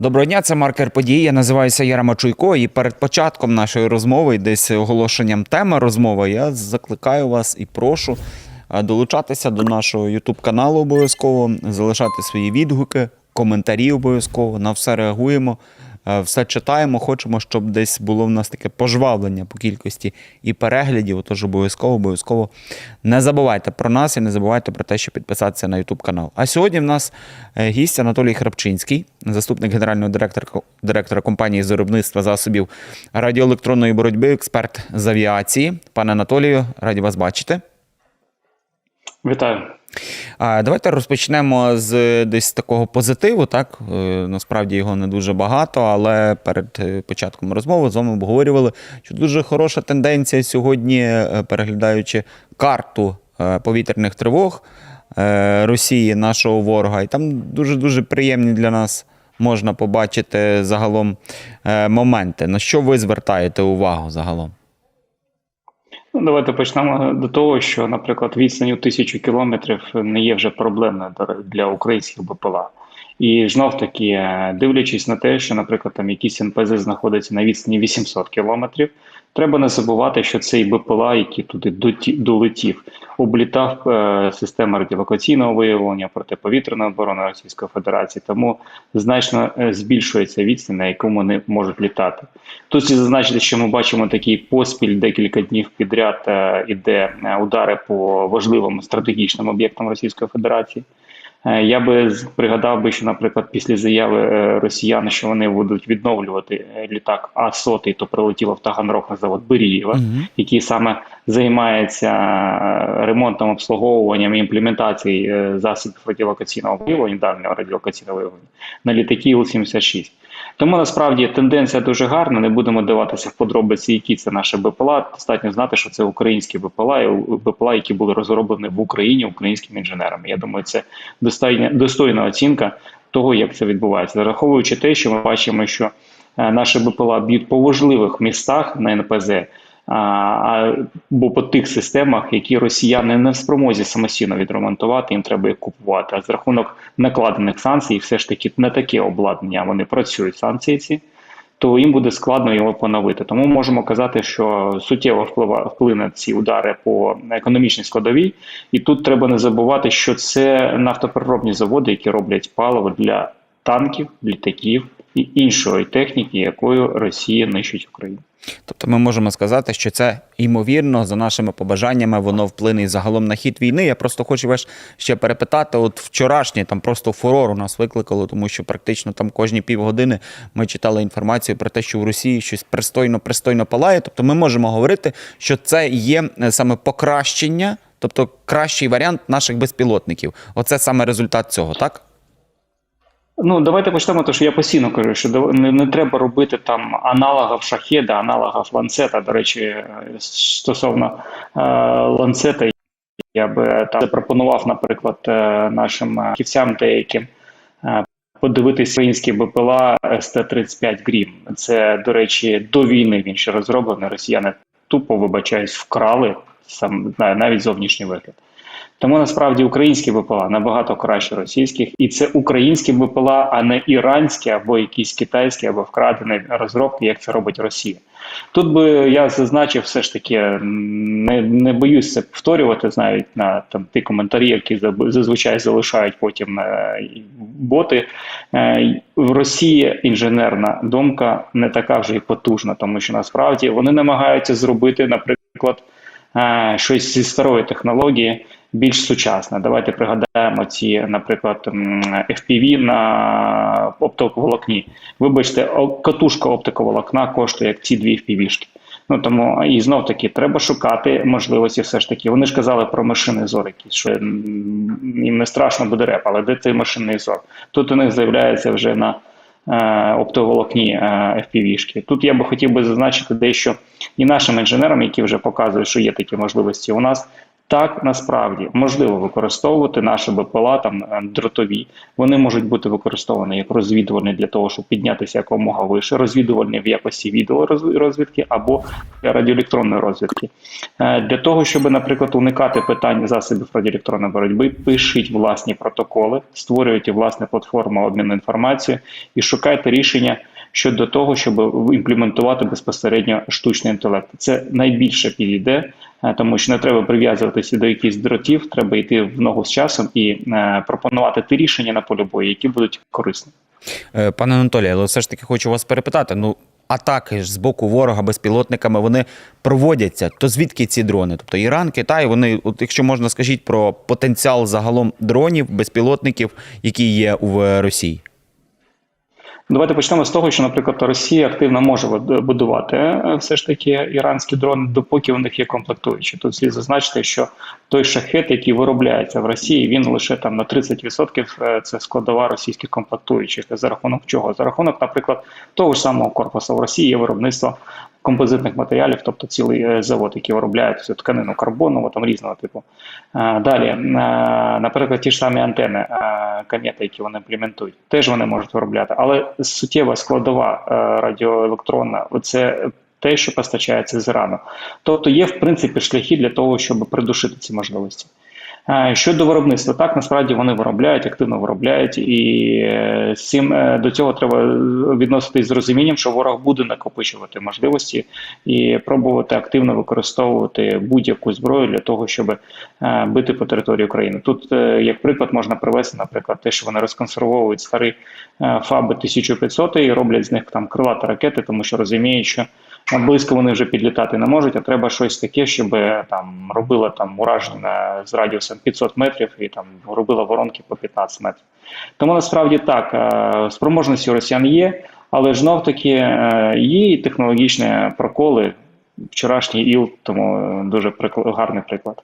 Доброго дня, це маркер події. Я називаюся Ярема Чуйко. І перед початком нашої розмови, десь оголошенням теми розмови, я закликаю вас і прошу е, долучатися до нашого YouTube каналу обов'язково, залишати свої відгуки, коментарі обов'язково. На все реагуємо, все читаємо. Хочемо, щоб десь було в нас таке пожвавлення по кількості і переглядів. Тож обов'язково, обов'язково не забувайте про нас і не забувайте про те, що підписатися на YouTube канал. А сьогодні в нас е, гість Анатолій Храпчинський, заступник генерального директора, директора компанії з виробництва засобів радіоелектронної боротьби, експерт з авіації. Пане Анатолію, раді вас бачити. Вітаю. А, Давайте розпочнемо з десь такого позитиву. Так Е, насправді його не дуже багато, але перед е, початком розмови з вами обговорювали, що дуже хороша тенденція сьогодні, е, переглядаючи карту повітряних тривог Росії, нашого ворога, і там дуже дуже приємні для нас. Можна побачити загалом моменти. На що ви звертаєте увагу загалом? Ну, давайте почнемо до того, що, наприклад, відстань у тисячу кілометрів не є вже проблемною для- для українських БПЛА. І знов таки, е, дивлячись на те, що, наприклад, там якийсь НПЗ знаходиться на відстані 800 кілометрів, треба не забувати, що цей БПЛА, який туди долетів, облітав е, систему радіолокаційного виявлення протиповітряної оборони Російської Федерації, тому значно е, збільшується відстань, на яку вони можуть літати. Тут слід зазначити, що ми бачимо такий поспіль декілька днів підряд е, іде е, удари по важливим стратегічним об'єктам Російської Федерації. Е, Я би пригадав би, що, наприклад, після заяви е, росіян, що вони будуть відновлювати е, літак А-100, то прилетіло в Таганрог на завод Берієва, Мгм. який саме займається ремонтом, обслуговуванням і імплементацією засобів радіолокаційного виявлення, дальнього радіолокаційного виявлення на літаки Іл-76. Тому насправді тенденція дуже гарна. Не будемо диватися в подробиці, які це наші БПЛА. Достатньо знати, що це українські БПЛА, і БПЛА, які були розроблені в Україні українськими інженерами. Я думаю, це достойна, достойна оцінка того, як це відбувається, враховуючи те, що ми бачимо, що е, наші БПЛА б'ють по важливих містах на НПЗ. А, бо по тих системах, які росіяни не в спромозі самостійно відремонтувати, їм треба їх купувати. А з рахунок накладених санкцій, все ж таки не таке обладнання, вони працюють санкції ці, то їм буде складно його поновити. Тому можемо казати, що суттєво вплива вплине ці удари по економічній складовій. І тут треба не забувати, що це нафтопереробні заводи, які роблять паливо для танків, літаків і іншої техніки, якою Росія нищить Україну. Тобто ми можемо сказати, що це ймовірно, за нашими побажаннями, воно вплине загалом на хід війни. Я просто хочу вас ще перепитати. От вчорашнє там просто фурор у нас викликало, тому що практично там кожні півгодини ми читали інформацію про те, що в Росії щось пристойно пристойно палає. Тобто ми можемо говорити, що це є е, саме покращення, тобто кращий варіант наших безпілотників. Оце саме результат цього, так? Ну, давайте почнемо, те, що я постійно кажу, що не, не треба робити там аналогів шахеда, аналогів ланцета. До речі, е, стосовно е, ланцета, я би там запропонував, наприклад, е, нашим фахівцям деяким е, подивитись українські БПЛА СТ-35 Грім. Це, до речі, до війни він ще розроблений. Росіяни тупо, вибачаюсь, вкрали сам навіть зовнішній вигляд. Тому насправді українські БПЛА набагато краще російських, і це українські БПЛА, а не іранські або якісь китайські, або вкрадені розробки, як це робить Росія. Тут би я зазначив, все ж таки не, не боюсь це повторювати, навіть на там ті коментарі, які зазвичай залишають потім е, боти. Е, в Росії інженерна думка не така вже й потужна, тому що насправді вони намагаються зробити, наприклад, е, щось зі старої технології більш сучасне. Давайте пригадаємо ці, наприклад, FPV на оптоволокні. Вибачте, катушка оптиковолокна коштує як ці дві FPV-шки. Ну тому і знов таки треба шукати можливості. Все ж таки. Вони ж казали про машини зор, якісь що їм не страшно буде реп, але де цей машинний зор? Тут у них з'являється вже на е, оптоволокні е, FPV-шки. Тут я би хотів би зазначити дещо і нашим інженерам, які вже показують, що є такі можливості у нас. Так, насправді можливо використовувати наші БПЛА там е, дротові. Вони можуть бути використовані як розвідувальні для того, щоб піднятися якомога вище, розвідувальні в якості відеорозвідки або радіоелектронної розвідки. Е, Для того, щоб, наприклад, уникати питань засобів радіоелектронної боротьби, пишіть власні протоколи, створюйте власне платформу обміну інформацією і шукайте рішення щодо того, щоб імплементувати безпосередньо штучний інтелект. Це найбільше підійде, е, тому що не треба прив'язуватися до якихось дротів, треба йти в ногу з часом і е, пропонувати ті рішення на полі бою, які будуть корисні. Е, Пане Анатолію, але все ж таки хочу вас перепитати. Ну, атаки ж з боку ворога безпілотниками вони проводяться. То звідки ці дрони? Тобто Іран, Китай, вони, от якщо можна, скажіть про потенціал загалом дронів, безпілотників, які є в Росії. Давайте почнемо з того, що, наприклад, Росія активно може будувати е, все ж таки іранські дрони, допоки у них є комплектуючі. Тут слід зазначити, що той шахет, який виробляється в Росії, він лише там на 30% е, це складова російських комплектуючих. За рахунок чого? За рахунок, наприклад, того ж самого корпусу в Росії є виробництво композитних матеріалів, тобто цілий е, завод, який виробляє цю тканину карбонову, там різного типу. Е, Далі, е, наприклад, ті ж самі антени комети, які вони імплементують, теж вони можуть виробляти, але суттєва складова радіоелектронна це те, що постачається з Ірану. Тобто є в принципі шляхи для того, щоб придушити ці можливості. Е, Щодо виробництва, так насправді вони виробляють, активно виробляють, і е, цим е, до цього треба відноситись з розумінням, що ворог буде накопичувати можливості і пробувати активно використовувати будь-яку зброю для того, щоб бити по території України. Тут, як приклад, можна привести, наприклад, те, що вони розконсервовують старі ФАБи 1500 і роблять з них там крилаті ракети, тому що розуміють, що близько вони вже підлітати не можуть, а треба щось таке, щоб е, там робила там ураження з радіусом 500 метрів і там робила воронки по 15 метрів. Тому насправді так, е, спроможності росіян є, але знов таки е, є і технологічні проколи. Вчорашній ІЛ, тому дуже гарний приклад.